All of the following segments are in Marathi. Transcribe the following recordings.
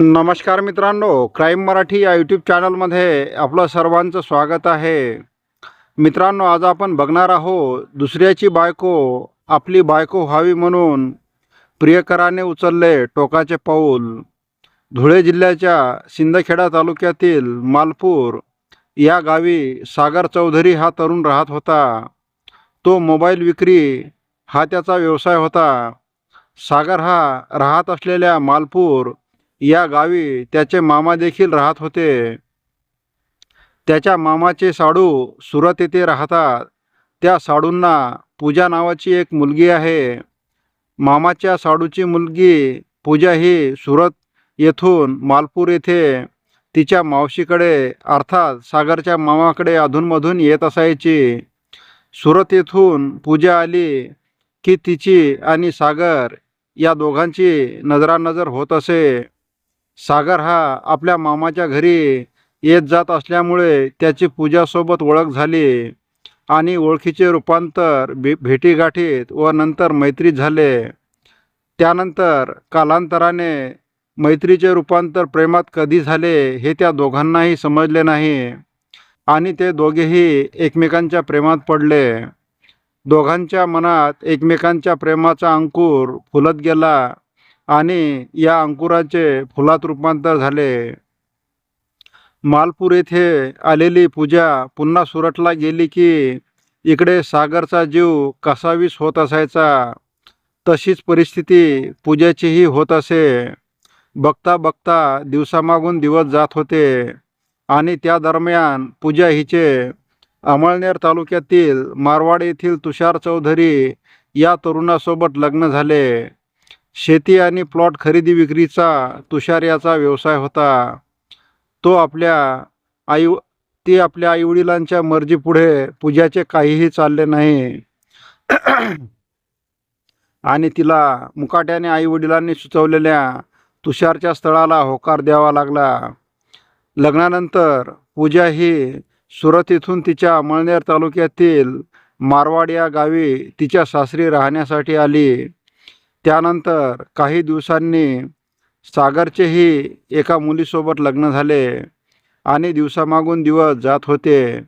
नमस्कार मित्रांनो क्राईम मराठी या यूट्यूब चॅनलमध्ये आपलं सर्वांचं स्वागत आहे. मित्रांनो आज आपण बघणार आहोत दुसऱ्याची बायको आपली बायको व्हावी म्हणून प्रियकराने उचलले टोकाचे पाऊल. धुळे जिल्ह्याच्या सिंदखेडा तालुक्यातील मालपूर या गावी सागर चौधरी हा तरुण राहत होता. तो मोबाईल विक्री हा त्याचा व्यवसाय होता. सागर हा राहत असलेल्या मालपूर या गावी त्याचे मामा देखील राहत होते. त्याच्या मामाचे साडू सुरत येथे राहतात. त्या साडूंना पूजा नावाची एक मुलगी आहे. मामाच्या साडूची मुलगी पूजा ही सुरत येथून मालपूर येथे तिच्या मावशीकडे अर्थात सागरच्या मामाकडे अधूनमधून येत असायची. सुरत येथून पूजा आली की तिची आणि सागर या दोघांची नजरानजर होत असे. सागर हा आपल्या मामाच्या घरी येत जात असल्यामुळे त्याची पूजासोबत ओळख झाली आणि ओळखीचे रूपांतर भे भेटीगाठीत व नंतर मैत्रीत झाले. त्यानंतर कालांतराने मैत्रीचे रूपांतर प्रेमात कधी झाले हे त्या दोघांनाही समजले नाही आणि ते दोघेही एकमेकांच्या प्रेमात पडले. दोघांच्या मनात एकमेकांच्या प्रेमाचा अंकुर फुलत गेला. आणि या अंकुराचे फुलात रूपांतर झाले. मालपूर येथे आलेली पूजा पुन्हा सुरटला गेली की इकडे सागरचा जीव कसावीस होत असायचा. तशीच परिस्थिती पूजेचीही होत असे. बघता बघता दिवसामागून दिवस जात होते आणि त्या दरम्यान पूजा हिचे अमळनेर तालुक्यातील मारवाड येथील तुषार चौधरी या तरुणासोबत लग्न झाले. शेती आणि प्लॉट खरेदी विक्रीचा तुषार याचा व्यवसाय होता. तो आपल्या आई ती आपल्या आईवडिलांच्या मर्जीपुढे पूजाचे काहीही चालले नाही. आणि तिला मुकाट्याने आईवडिलांनी सुचवलेल्या तुषारच्या स्थळाला होकार द्यावा लागला. लग्नानंतर पूजा ही सुरत इथून तिच्या मळनेर तालुक्यातील मारवाड या गावी तिच्या सासरी राहण्यासाठी आली. त्यानंतर काही दिवसांनी सागरचेही एका मुलीसोबत लग्न झाले आणि दिवसामागून दिवस जात होते.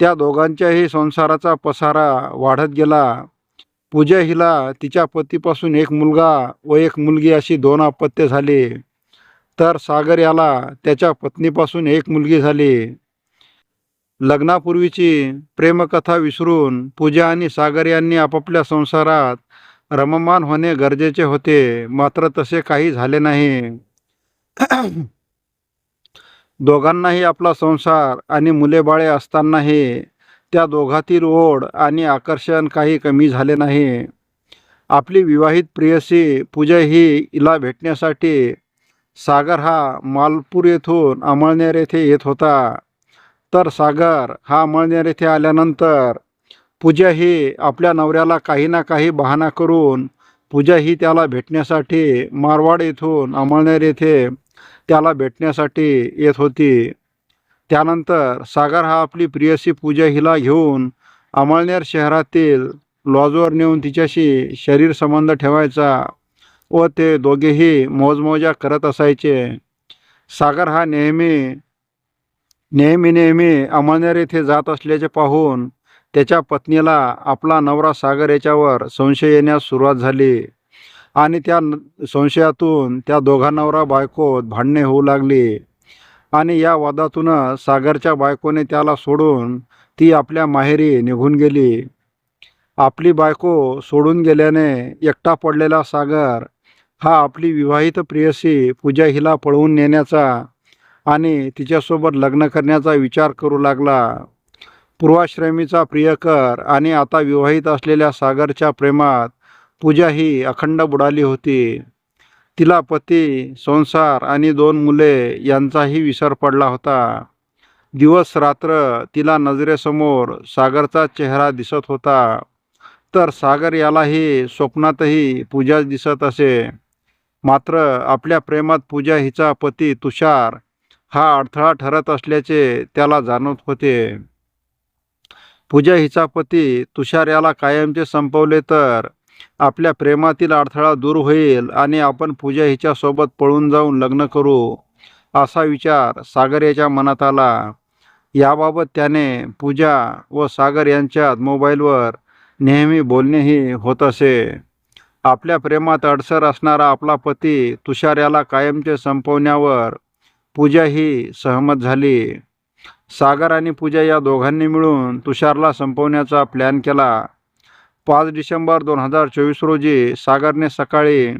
त्या दोघांच्याही संसाराचा पसारा वाढत गेला. पूजा हिला तिच्या पतीपासून एक मुलगा व एक मुलगी अशी दोन अपत्य झाली. तर सागर याला त्याच्या पत्नीपासून एक मुलगी झाली. लग्नापूर्वीची प्रेमकथा विसरून पूजा आणि सागर यांनी आपापल्या संसारात रममान होणे गरजेचे होते. मात्र तसे काही झाले नाही. दोघांनाही आपला संसार आणि मुलेबाळे असतानाही त्या दोघातील ओढ आणि आकर्षण काही कमी झाले नाही. आपली विवाहित प्रियसी पूजा ही हिला भेटण्यासाठी सागर हा मालपूर येथून अमळनेर येथे येत होता. तर सागर हा अमळनेर येथे आल्यानंतर पूजा ही आपल्या नवऱ्याला काही ना काही बहाणा करून पूजा ही त्याला भेटण्यासाठी मारवाड येथून अमळनेर येथे त्याला भेटण्यासाठी येत होती. त्यानंतर सागर हा आपली प्रियसी पूजा हिला घेऊन अमळनेर शहरातील लॉजवर नेऊन तिच्याशी शरीर संबंध ठेवायचा व ते दोघेही मोजमोजा करत असायचे. सागर हा नेहमी नेहमी नेहमी अमळनेर येथे जात असल्याचे पाहून त्याच्या पत्नीला आपला नवरा सागर याच्यावर संशय येण्यास सुरुवात झाली. आणि त्या संशयातून त्या दोघा नवरा बायकोत भांडणे होऊ लागली. आणि या वादातूनच सागरच्या बायकोने त्याला सोडून ती आपल्या माहेरी निघून गेली. आपली बायको सोडून गेल्याने एकटा पडलेला सागर हा आपली विवाहित प्रियसी पूजा हिला पळवून नेण्याचा आणि तिच्यासोबत लग्न करण्याचा विचार करू लागला. पूर्वाश्रमीचा प्रियकर आणि आता विवाहित असलेल्या सागरच्या प्रेमात पूजा ही अखंड बुडाली होती. तिला पती संसार आणि दोन मुले यांचाही विसर पडला होता. दिवस रात्र तिला नजरेसमोर सागरचा चेहरा दिसत होता. तर सागर यालाही स्वप्नातही पूजा दिसत असे. मात्र आपल्या प्रेमात पूजा हिचा पती तुषार हा अडथळा ठरत असल्याचे त्याला जाणवत होते. पूजा हिचा पती तुषार याला कायमचे संपवले तर आपल्या प्रेमातील अडथळा दूर होईल आणि आपण पूजा हिच्यासोबत पळून जाऊन लग्न करू असा विचार सागर याच्या मनात आला. याबाबत त्याने पूजा व सागर यांच्यात मोबाईलवर नेहमी बोलणेही होत असे. आपल्या प्रेमात अडसर असणारा आपला पती तुषार याला कायमचे संपवण्यावर पूजा ही सहमत झाली. सागर आणि पूजा या दोघांनी मिळून तुषारला संपवण्याचा प्लॅन केला. पाच डिसेंबर दोन हजार चोवीस रोजी सागरने सकाळी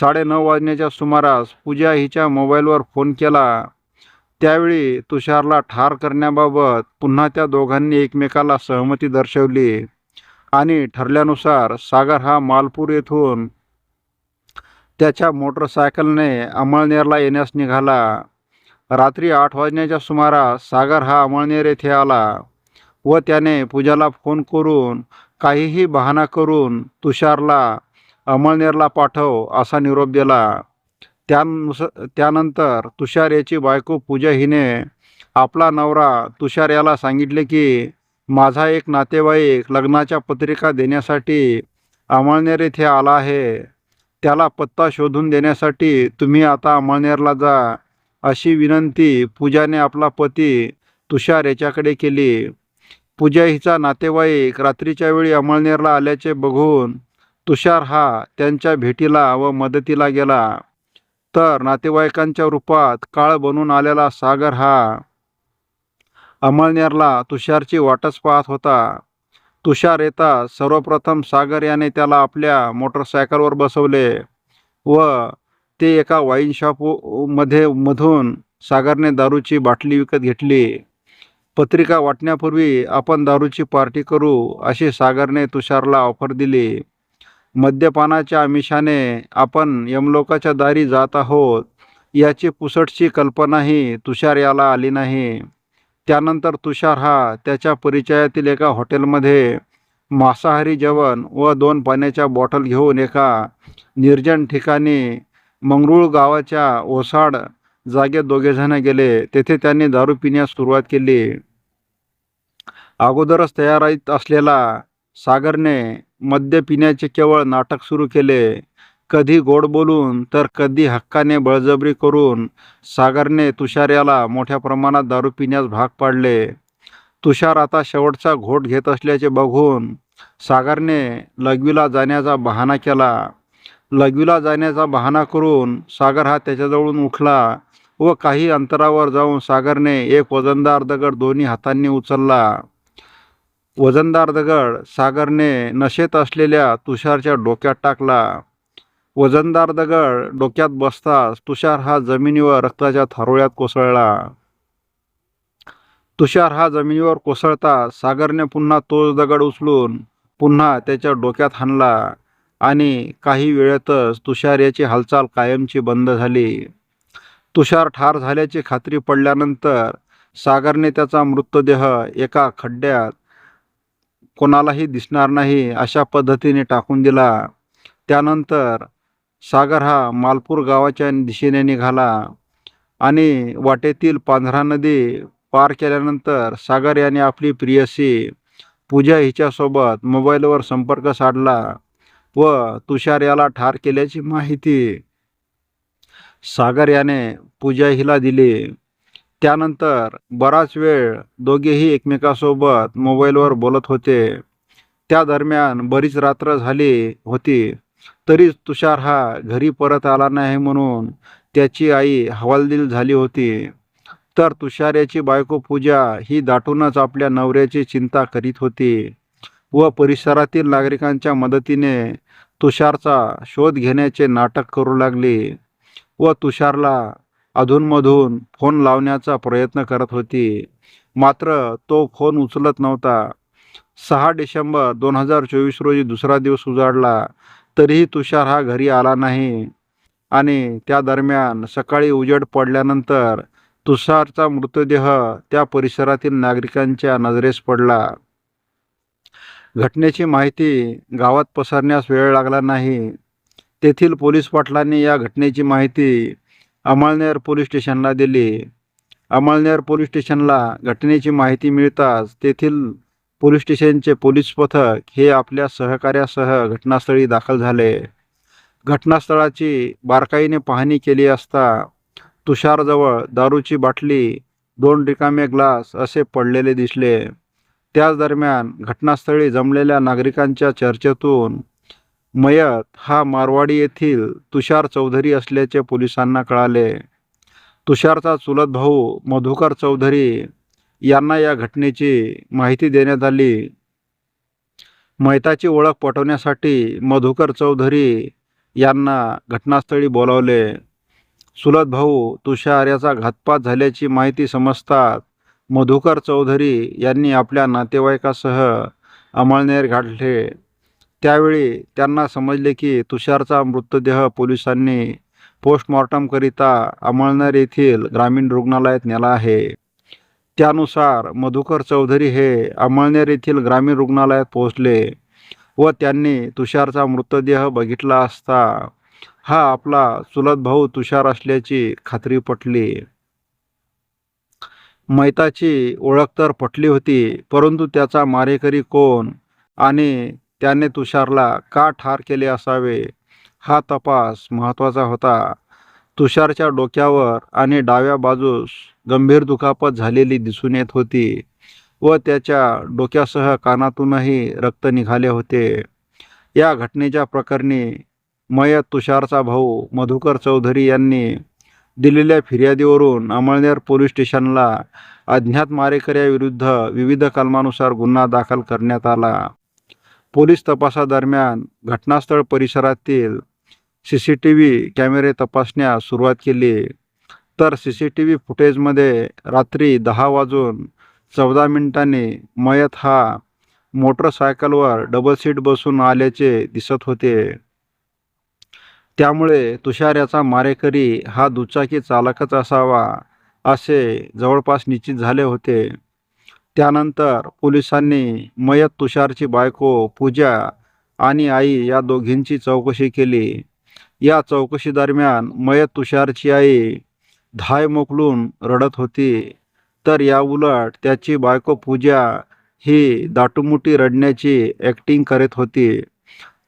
साडेनऊ वाजण्याच्या सुमारास पूजा हिच्या मोबाईलवर फोन केला. त्यावेळी तुषारला ठार करण्याबाबत पुन्हा त्या दोघांनी एकमेकाला सहमती दर्शवली आणि ठरल्यानुसार सागर हा मालपूर येथून त्याच्या मोटरसायकलने अमळनेरला येण्यास निघाला. रात्री आठ वाजण्याच्या सुमारास सागर हा अमळनेर येथे आला व त्याने पूजाला फोन करून काहीही बहाणा करून तुषारला अमळनेरला पाठव असा निरोप दिला. त्यानुस त्यानंतर तुषार याची बायको पूजा हिने आपला नवरा तुषार याला सांगितले की माझा एक नातेवाईक लग्नाच्या पत्रिका देण्यासाठी अमळनेर येथे आला आहे. त्याला पत्ता शोधून देण्यासाठी तुम्ही आता अमळनेरला जा. अशी विनंती पूजाने आपला पती तुषार याच्याकडे केली. पूजा हिचा नातेवाईक रात्रीच्या वेळी अमळनेरला आल्याचे बघून तुषार हा त्यांच्या भेटीला व मदतीला गेला. तर नातेवाईकांच्या रूपात काळ बनून आलेला सागर हा अमळनेरला तुषारची वाटच पाहत होता. तुषार येता सर्वप्रथम सागर याने त्याला आपल्या मोटरसायकलवर बसवले व ते एका वाईन शॉपमध्ये मधून सागरने दारूची बाटली विकत घेतली. पत्रिका वाटण्यापूर्वी आपण दारूची पार्टी करू अशी सागरने तुषारला ऑफर दिली. मद्यपानाच्या आमिषाने आपण यमलोकाच्या दारी जात आहोत याची पुसटची कल्पनाही तुषार याला आली नाही. त्यानंतर तुषार हा त्याच्या परिचयातील एका हॉटेलमध्ये मांसाहारी जेवण व दोन पाण्याच्या बॉटल घेऊन एका निर्जन ठिकाणी मंगरूळ गावाच्या ओसाड जागेत दोघेजण गेले. तेथे त्यांनी दारू पिण्यास सुरुवात केली. अगोदरच तयारीत असलेला सागरने मद्य पिण्याचे केवळ नाटक सुरू केले. कधी गोड बोलून तर कधी हक्काने बळजबरी करून सागरने तुषार याला मोठ्या प्रमाणात दारू पिण्यास भाग पाडले. तुषार आता शेवटचा घोट घेत असल्याचे बघून सागरने लघवीला जाण्याचा बहाणा केला. लघवीला जाण्याचा बहाणा करून सागर हा त्याच्याजवळून उठला व काही अंतरावर जाऊन सागरने एक वजनदार दगड दोन्ही हातांनी उचलला. वजनदार दगड सागरने नशेत असलेल्या तुषारच्या डोक्यात टाकला. वजनदार दगड डोक्यात बसताच तुषार हा जमिनीवर रक्ताच्या थारोळ्यात कोसळला. तुषार हा जमिनीवर कोसळता सागरने पुन्हा तोच दगड उचलून पुन्हा त्याच्या डोक्यात हाणला. आणि काही वेळेतच तुषार याची हालचाल कायमची बंद झाली. तुषार ठार झाल्याची खात्री पडल्यानंतर सागरने त्याचा मृतदेह एका खड्ड्यात कोणालाही दिसणार नाही अशा पद्धतीने टाकून दिला. त्यानंतर सागर हा मालपूर गावाच्या दिशेने निघाला आणि वाटेतील पांझरा नदी पार केल्यानंतर सागर याने आपली प्रियसी पूजा हिच्यासोबत मोबाईलवर संपर्क साधला. व तुषार याला ठार केल्याची माहिती. सागर याने पूजा हिला दिली. त्यानंतर बराच वेळ दोघेही एकमेकासोबत मोबाईलवर बोलत होते. त्या दरम्यान बरीच रात्र झाली होती. तरी तुषार हा घरी परत आला नाही म्हणून त्याची आई हवालदिल झाली होती. तर तुषार याची बायको पूजा ही दाटूनच आपल्या नवऱ्याची चिंता करीत होती व परिसरातील नागरिकांच्या मदतीने तुषारचा शोध घेण्याचे नाटक करू लागली व तुषारला अधूनमधून फोन लावण्याचा प्रयत्न करत होती. मात्र तो फोन उचलत नव्हता. सहा डिसेंबर दोन हजार चोवीस रोजी दुसरा दिवस उजाडला. तरीही तुषार हा घरी आला नाही. आणि त्या दरम्यान सकाळी उजेड पडल्यानंतर तुषारचा मृतदेह त्या परिसरातील नागरिकांच्या नजरेस पडला. घटनेची माहिती गावात पसरण्यास वेळ लागला नाही. तेथील पोलीस पाटलांनी या घटनेची माहिती अमळनेर पोलीस स्टेशनला दिली. अमळनेर पोलीस स्टेशनला घटनेची माहिती मिळताच तेथील पोलीस स्टेशनचे पोलीस पथक हे आपल्या सहकार्यासह घटनास्थळी दाखल झाले. घटनास्थळाची बारकाईने पाहणी केली असता तुषारजवळ दारूची बाटली दोन रिकामे ग्लास असे पडलेले दिसले. त्याच दरम्यान घटनास्थळी जमलेल्या नागरिकांच्या चर्चेतून मयत हा मारवाडी येथील तुषार चौधरी असल्याचे पोलिसांना कळाले. तुषारचा चुलत भाऊ मधुकर चौधरी यांना या घटनेची माहिती देण्यात आली. मैताची ओळख पटवण्यासाठी मधुकर चौधरी यांना घटनास्थळी बोलावले. चुलत भाऊ तुषार याचा घातपात झाल्याची माहिती समजतात मधुकर चौधरी यांनी आपल्या नातेवाईकासह अमळनेर गाठले. त्यावेळी त्यांना समजले की तुषारचा मृतदेह पोलिसांनी पोस्टमॉर्टमकरिता अमळनेर येथील ग्रामीण रुग्णालयात नेला आहे. त्यानुसार मधुकर चौधरी हे अमळनेर येथील ग्रामीण रुग्णालयात पोहोचले व त्यांनी तुषारचा मृतदेह बघितला असता हा आपला चुलत भाऊ तुषार असल्याची खात्री पटली. मैताची ओळख तर पटली होती परंतु त्याचा मारेकरी कोण आणि त्याने तुषारला का ठार केले असावे हा तपास महत्त्वाचा होता. तुषारच्या डोक्यावर आणि डाव्या बाजूस गंभीर दुखापत झालेली दिसून येत होती व त्याच्या डोक्यासह कानातूनही रक्त निघाले होते. या घटनेच्या प्रकरणी मयत तुषारचा भाऊ मधुकर चौधरी यांनी दिलेल्या फिर्यादीवरून अमळनेर पोलीस स्टेशनला अज्ञात मारेकऱ्याविरुद्ध विविध कलमानुसार गुन्हा दाखल करण्यात आला. पोलीस तपासादरम्यान घटनास्थळ परिसरातील सी सी टी व्ही कॅमेरे तपासण्यास सुरुवात केली. तर सी सी टी व्ही फुटेजमध्ये रात्री दहा वाजून चौदा मिनिटांनी मयत हा मोटरसायकलवर डबल सीट बसून आल्याचे दिसत होते. त्यामुळे तुषार याचा मारेकरी हा दुचाकी चालकच असावा असे जवळपास निश्चित झाले होते. त्यानंतर पोलिसांनी मयत तुषारची बायको पूजा आणि आई या दोघींची चौकशी केली. या चौकशीदरम्यान मयत तुषारची आई धाय मोकलून रडत होती. तर या उलट त्याची बायको पूजा ही दाटुमुटी रडण्याची ॲक्टिंग करत होती.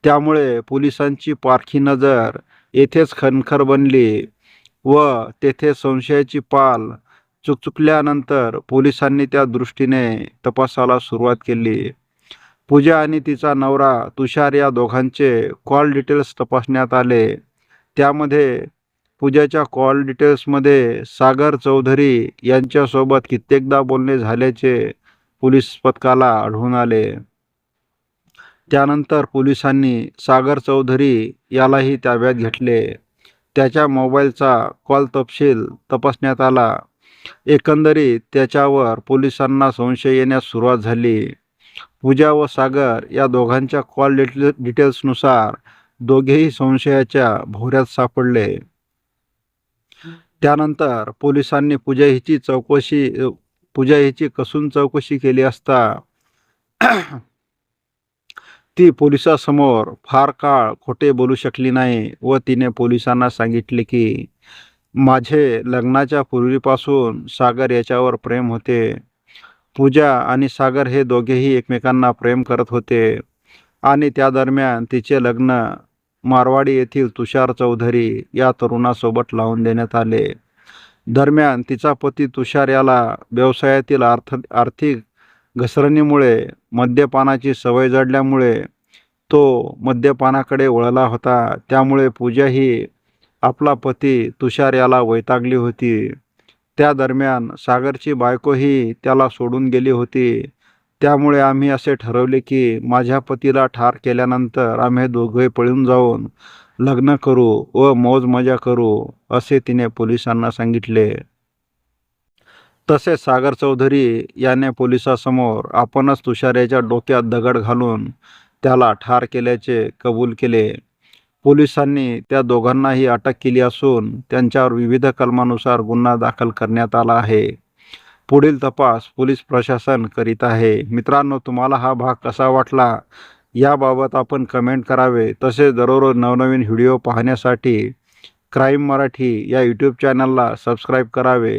त्यामुळे पोलिसांची पारखी नजर येथेच खणखर बनली व तेथे संशयाची पाल चुकचुकल्यानंतर पोलिसांनी त्या दृष्टीने तपासाला सुरुवात केली. पूजा आणि तिचा नवरा तुषार या दोघांचे कॉल डिटेल्स तपासण्यात आले. त्यामध्ये पूजाच्या कॉल डिटेल्समध्ये सागर चौधरी यांच्यासोबत कित्येकदा बोलणे झाल्याचे पोलीस पथकाला आढळून आले. त्यानंतर पोलिसांनी सागर चौधरी यालाही ताब्यात घेतले. त्याच्या मोबाईलचा कॉल तपशील तपासण्यात आला. एकंदरीत त्याच्यावर पोलिसांना संशय येण्यास सुरुवात झाली. पूजा व सागर या दोघांच्या कॉल डिटे डिटेल्सनुसार दोघेही संशयाच्या भोवऱ्यात सापडले. त्यानंतर पोलिसांनी पूजा हिची चौकशी पूजा हिची कसून चौकशी केली असता ती पोलिसासमोर फार काळ खोटे बोलू शकली नाही व तिने पोलिसांना सांगितले की माझे लग्नाच्या पूर्वीपासून सागर याच्यावर प्रेम होते. पूजा आणि सागर हे दोघेही एकमेकांना प्रेम करत होते. आणि त्या दरम्यान तिचे लग्न मारवाडी येथील तुषार चौधरी या तरुणासोबत लावून देण्यात आले. दरम्यान तिचा पती तुषार याला व्यवसायातील अर्थ आर्थिक घसरणीमुळे मद्यपानाची सवय जडल्यामुळे तो मद्यपानाकडे वळला होता. त्यामुळे पूजा ही आपला पती तुषार याला वैतागली होती. त्या दरम्यान सागरची बायकोही त्याला सोडून गेली होती. त्यामुळे आम्ही असे ठरवले की माझ्या पतीला ठार केल्यानंतर आम्ही दोघे पळून जाऊन लग्न करू व मौज मजा करू असे तिने पोलिसांना सांगितले. तसेच सागर चौधरी याने पोलिसासमोर आपणच तुषार याच्या डोक्यात दगड घालून त्याला ठार केल्याचे कबूल केले. पोलिसांनी त्या दोघांनाही अटक केली असून त्यांच्यावर विविध कलमानुसार गुन्हा दाखल करण्यात आला आहे. पुढील तपास पोलीस प्रशासन करीत आहे. मित्रांनो तुम्हाला हा भाग कसा वाटला? याबाबत आपण कमेंट करावे. तसेच दररोज नवनवीन व्हिडिओ पाहण्यासाठी क्राईम मराठी या यूट्यूब चॅनलला सबस्क्राईब करावे.